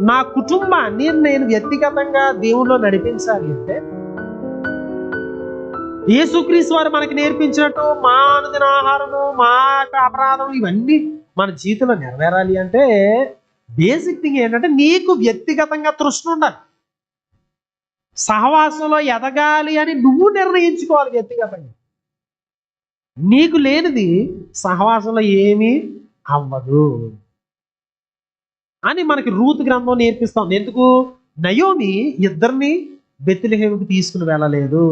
నా కుటుంబాన్ని నేను వ్యక్తిగతంగా దేవుల్లో నడిపించాలి అంటే యేసుక్రీస్తు వారు మనకి నేర్పించినట్టు మా అనుదిన ఆహారము మా యొక్క అపరాధం ఇవన్నీ మన జీవితంలో నెరవేరాలి అంటే బేసిక్ థింగ్ ఏంటంటే నీకు వ్యక్తిగతంగా తృష్ణ ఉండాలి. సహవాసంలో ఎదగాలి అని నువ్వు నిర్ణయించుకోవాలి వ్యక్తిగతంగా. నీకు లేనిది సహవాసంలో ఏమీ అవ్వదు అని మనకి రూత్ గ్రంథం నేర్పిస్తాం ఎందుకు? నయోమి ఇద్దరిని బెత్తిలహేమికి తీసుకుని వెళ్ళలేదు.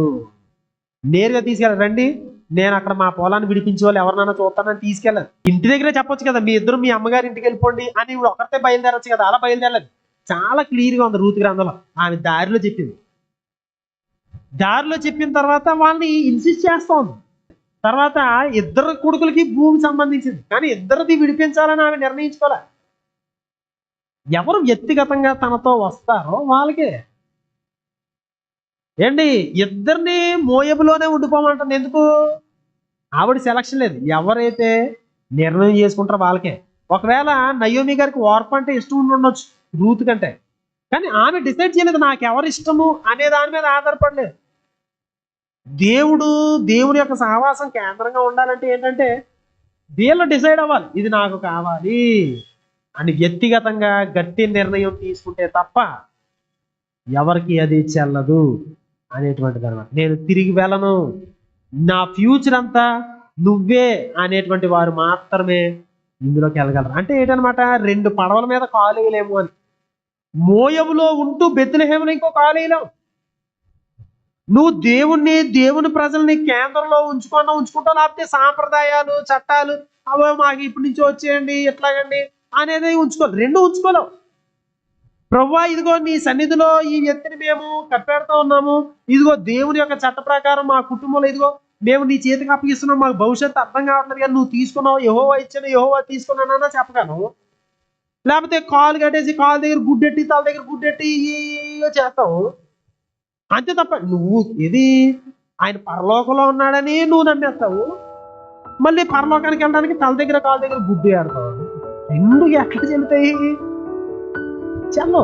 నేరుగా తీసుకెళ్ళారు రండి. నేను అక్కడ మా పొలాన్ని విడిపించే వాళ్ళు ఎవరినైనా చూస్తానని తీసుకెళ్ళారు ఇంటి దగ్గరే చెప్పొచ్చు కదా మీ ఇద్దరు మీ అమ్మగారి ఇంటికి వెళ్ళిపోండి అని ఇప్పుడు ఒకరితే బయలుదేరొచ్చు కదా అలా బయలుదేరలేదు. చాలా క్లియర్గా ఉంది రూత్ గ్రంథంలో. ఆమె దారిలో చెప్పింది. దారిలో చెప్పిన తర్వాత వాళ్ళని ఇన్సిస్ట్ చేస్తా ఉంది తర్వాత ఇద్దరు కొడుకులకి భూమి సంబంధించింది. కానీ ఇద్దరిది విడిపించాలని ఆమె నిర్ణయించుకోలే. ఎవరు వ్యక్తిగతంగా తనతో వస్తారో వాళ్ళకే. ఏంటి? ఇద్దరిని మోయబులోనే ఉండిపోమంటుంది. ఎందుకు? ఆవిడ సెలక్షన్ లేదు. ఎవరైతే నిర్ణయం చేసుకుంటారో వాళ్ళకే. ఒకవేళ నయోమి గారికి వార్పు అంటే ఇష్టం ఉండి ఉండొచ్చు రూత్ కంటే. కానీ ఆమె డిసైడ్ చేయలేదు నాకు ఎవరు ఇష్టము అనే దాని మీద ఆధారపడలేదు. దేవుడు దేవుని యొక్క సహవాసం కేంద్రంగా ఉండాలంటే ఏంటంటే వీళ్ళు డిసైడ్ అవ్వాలి. ఇది నాకు కావాలి. అని వ్యక్తిగతంగా గట్టి నిర్ణయం తీసుకుంటే తప్ప ఎవరికి అది చెల్లదు అనేటువంటిది అనమాట నేను తిరిగి వెళ్ళను. నా ఫ్యూచర్ అంతా నువ్వే అనేటువంటి వారు మాత్రమే ఇందులోకి వెళ్ళగలరు. అంటే ఏంటనమాట రెండు పడవల మీద కాలు వేయలేము అని. మోయములో ఉంటూ బెత్తులహేమలో ఇంకో కాలు వేయలేము నువ్వు దేవుణ్ణి దేవుని ప్రజల్ని కేంద్రంలో ఉంచుకున్నా ఉంచుకుంటావు లేకపోతే సాంప్రదాయాలు చట్టాలు అవో మాకు ఇప్పటి నుంచి వచ్చేయండి ఎట్లాగండి అనేది ఉంచుకోవాలి. రెండు ఉంచుకోలేవు. ప్రవ్వా ఇదిగో నీ సన్నిధిలో ఈ వ్యక్తిని మేము కప్పెడుతూ ఉన్నాము. ఇదిగో దేవుని యొక్క చట్ట ప్రకారం మా కుటుంబంలో ఇదిగో మేము నీ చేతికి అప్పగిస్తున్నాం. మాకు భవిష్యత్తు అర్థం కావట్లేదు కానీ నువ్వు తీసుకున్నావు యహోవా ఇచ్చాను యహోవా తీసుకున్నానన్నా చెప్పగలను. లేకపోతే కాలు కట్టేసి కాలు దగ్గర గుడ్డెట్టి తల దగ్గర గుడ్డెట్టి చేస్తావు. అంతే తప్ప నువ్వు ఇది ఆయన పరలోకంలో ఉన్నాడని నువ్వు నమ్మేస్తావు. మళ్ళీ పరలోకానికి వెళ్ళడానికి తల దగ్గర కాలు దగ్గర గుడ్డు ఆడతావు రెండు ఎక్కడ చెల్లుతాయి? చల్లో